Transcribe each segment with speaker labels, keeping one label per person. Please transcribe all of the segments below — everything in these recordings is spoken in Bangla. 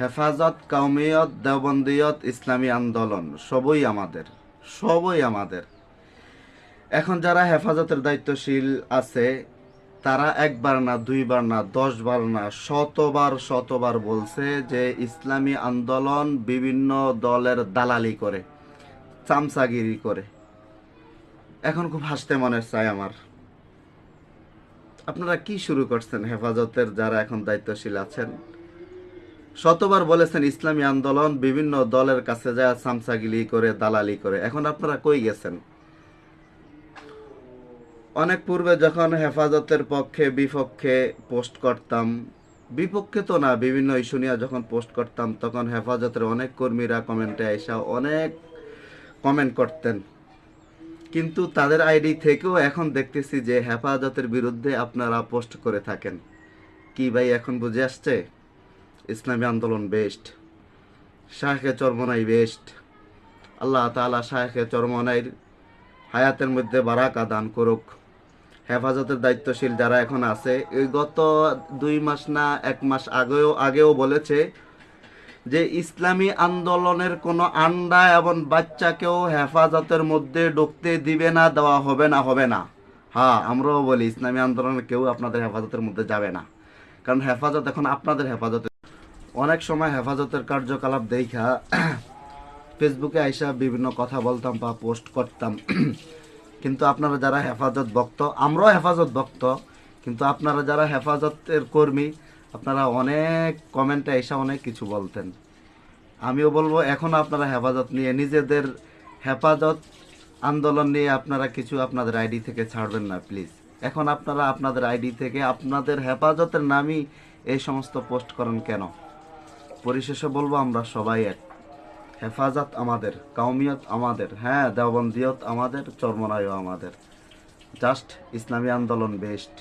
Speaker 1: হেফাজত কৌমিয়ত দেওবন্দিয়ত, ইসলামী আন্দোলন, সবই আমাদের সবই আমাদের। এখন যারা হেফাজতের দায়িত্বশীল আছে, তারা একবার না, দুইবার না, দশবার না, শতবার শতবার বলছে যে ইসলামী আন্দোলন বিভিন্ন দলের দালালি করে, চামচাগিরি করে। এখন খুব হাসতে মনে চায় আমার। আপনারা কি শুরু করছেন হেফাজতের যারা এখন দায়িত্বশীল আছেন? শতবার বলেছেন, ইসলামী আন্দোলন বিভিন্ন দলের কাছে যায় সামসাগিলি করে, দালালি করে। এখন আপনারা কই গেছেন? অনেক পূর্বে যখন হেফাজতের পক্ষে, বিপক্ষে পোস্ট করতাম, বিপক্ষে তো না, বিভিন্ন ইস্যু নিয়ে যখন পোস্ট করতাম, তখন হেফাজতের অনেক কর্মীরা কমেন্টে এসে অনেক কমেন্ট করতেন। কিন্তু তাদের আইডি থেকেও এখন দেখতেছি যে, হেফাজতের বিরুদ্ধে আপনারা পোস্ট করে থাকেন। কি ভাই, এখন বুঝে আসছে? ইসলামী আন্দোলন বেস্ট শাহেখে চরমনাই বেস্ট। আল্লাহ তাআলা শাহেখে চরমনাইর হায়াতের মধ্যে বারাকা দান করুক। হেফাজতের দায়িত্বশীল যারা এখন আছে, এই গত দুই মাস না এক মাস আগেও আগেও বলেছে যে ইসলামী আন্দোলনের কোনো আন্ডা এবং বাচ্চাকেও হেফাজতের মধ্যে ঢুকতে দিবে না, দেওয়া হবে না হবে না। হ্যাঁ আমরাও বলি, ইসলামী আন্দোলনের কেউ আপনাদের হেফাজতের মধ্যে যাবে না। কারণ হেফাজত এখন আপনাদের হেফাজতে অনেক সময় হেফাজতের কার্যকলাপ দেখা ফেসবুকে আইসা বিভিন্ন কথা বলতাম বা পোস্ট করতাম। কিন্তু আপনারা যারা হেফাজত ভক্ত, আমরাও হেফাজত ভক্ত, কিন্তু আপনারা যারা হেফাজতের কর্মী, আপনারা অনেক কমেন্টে এসে অনেক কিছু বলতেন। আমিও বলব, এখন আপনারা হেফাজত নিয়ে, নিজেদের হেফাজত আন্দোলন নিয়ে আপনারা কিছু আপনাদের আইডি থেকে ছাড়বেন না প্লিজ এখন আপনারা আপনাদের আইডি থেকে আপনাদের হেফাজতের নামই এই সমস্ত পোস্ট করেন কেন? পরিশেষে বলব, আমরা সবাই এক। হেফাজত আমাদের, কাউমিয়ত আমাদের হ্যাঁ দেওবন্দিয়ত আমাদের চর্মনায়ও আমাদের। জাস্ট ইসলামী আন্দোলন বেস্ট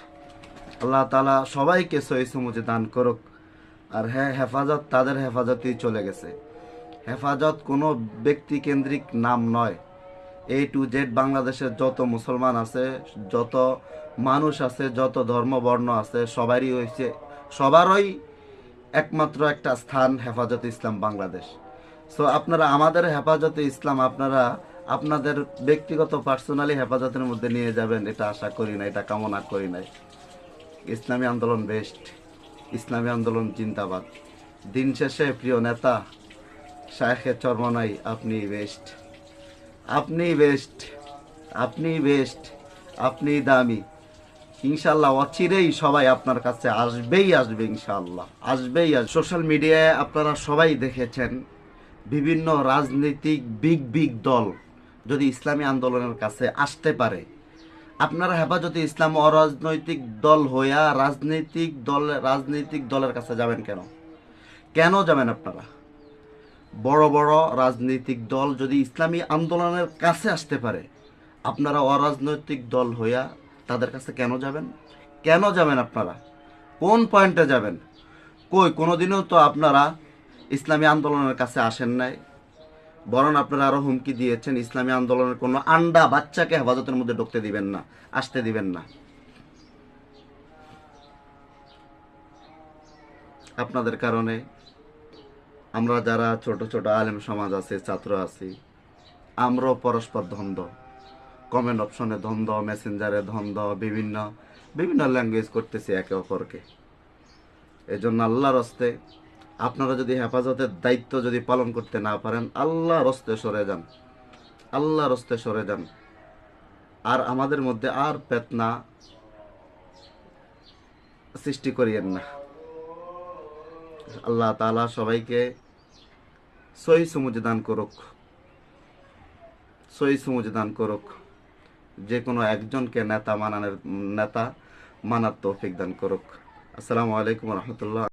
Speaker 1: আল্লাহ তালা সবাইকে সহি সমুজে দান করুক। আর হ্যাঁ হেফাজত তাদের হেফাজতেই চলে গেছে। হেফাজত কোনো ব্যক্তি কেন্দ্রিক নাম নয়। এ টু জেড বাংলাদেশের যত মুসলমান আছে, যত মানুষ আছে, যত ধর্ম বর্ণ আছে, সবারই হয়েছে সবারই একমাত্র একটা স্থান হেফাজতে ইসলাম বাংলাদেশ। সো আপনারা আমাদের হেফাজতে ইসলাম আপনারা আপনাদের ব্যক্তিগত পার্সোনালি হেফাজতের মধ্যে নিয়ে যাবেন, এটা আশা করি না, এটা কামনা করি নাই। ইসলামী আন্দোলন বেস্ট, ইসলামী আন্দোলন জিন্দাবাদ। দিন শেষে প্রিয় নেতা, শায়েখে চরমনাই আপনি বেস্ট। আপনি বেস্ট আপনি বেস্ট আপনি দামি। ইনশাল্লাহ অচিরেই সবাই আপনার কাছে আসবেই আসবে ইনশাল্লাহ আসবেই আস সোশ্যাল মিডিয়ায় আপনারা সবাই দেখেছেন বিভিন্ন রাজনৈতিক বিগ বিগ দল যদি ইসলামী আন্দোলনের কাছে আসতে পারে। আপনারা হেফাজতে ইসলাম অরাজনৈতিক দল হইয়া রাজনৈতিক দল, রাজনৈতিক দলের কাছে যাবেন কেন? কেন যাবেন আপনারা? বড় বড় রাজনৈতিক দল যদি ইসলামী আন্দোলনের কাছে আসতে পারে, আপনারা অরাজনৈতিক দল হইয়া তাদের কাছে কেন যাবেন? কেন যাবেন আপনারা? কোন পয়েন্টে যাবেন? কই? কোনোদিনও তো আপনারা ইসলামী আন্দোলনের কাছে আসেন নাই। বরং আপনারা আরও হুমকি দিয়েছেন, ইসলামী আন্দোলনের কোনো আন্ডা বাচ্চাকে হেফাজতের মধ্যে ঢুকতে দিবেন না, আসতে দিবেন না। আপনাদের কারণে আমরা যারা ছোট ছোট আলেম সমাজ আছে, ছাত্র আছি, আমরাও পরস্পর দ্বন্দ্ব। কমেন্ট অপশনে দ্বন্দ্ব মেসেঞ্জারে দ্বন্দ্ব বিভিন্ন বিভিন্ন ল্যাঙ্গুয়েজ করতেছি একে অপরকে। এই জন্য আল্লাহর হস্তে আপনারা যদি হেফাজতের দায়িত্ব যদি পালন করতে না পারেন, আল্লাহর হস্তে সরে যান। আল্লাহর হস্তে সরে যান। আর আমাদের মধ্যে আর পেতনা সৃষ্টি করিয়েন না। আল্লাহ তাআলা সবাইকে সহি সমুজ দান করুক। সহি সমুজ দান করুক। যে কোনো একজনকে নেতা মানানোর নেতা মানার তৌফিক দান করুক। আসসালামু আলাইকুম রহমতুল্লাহ।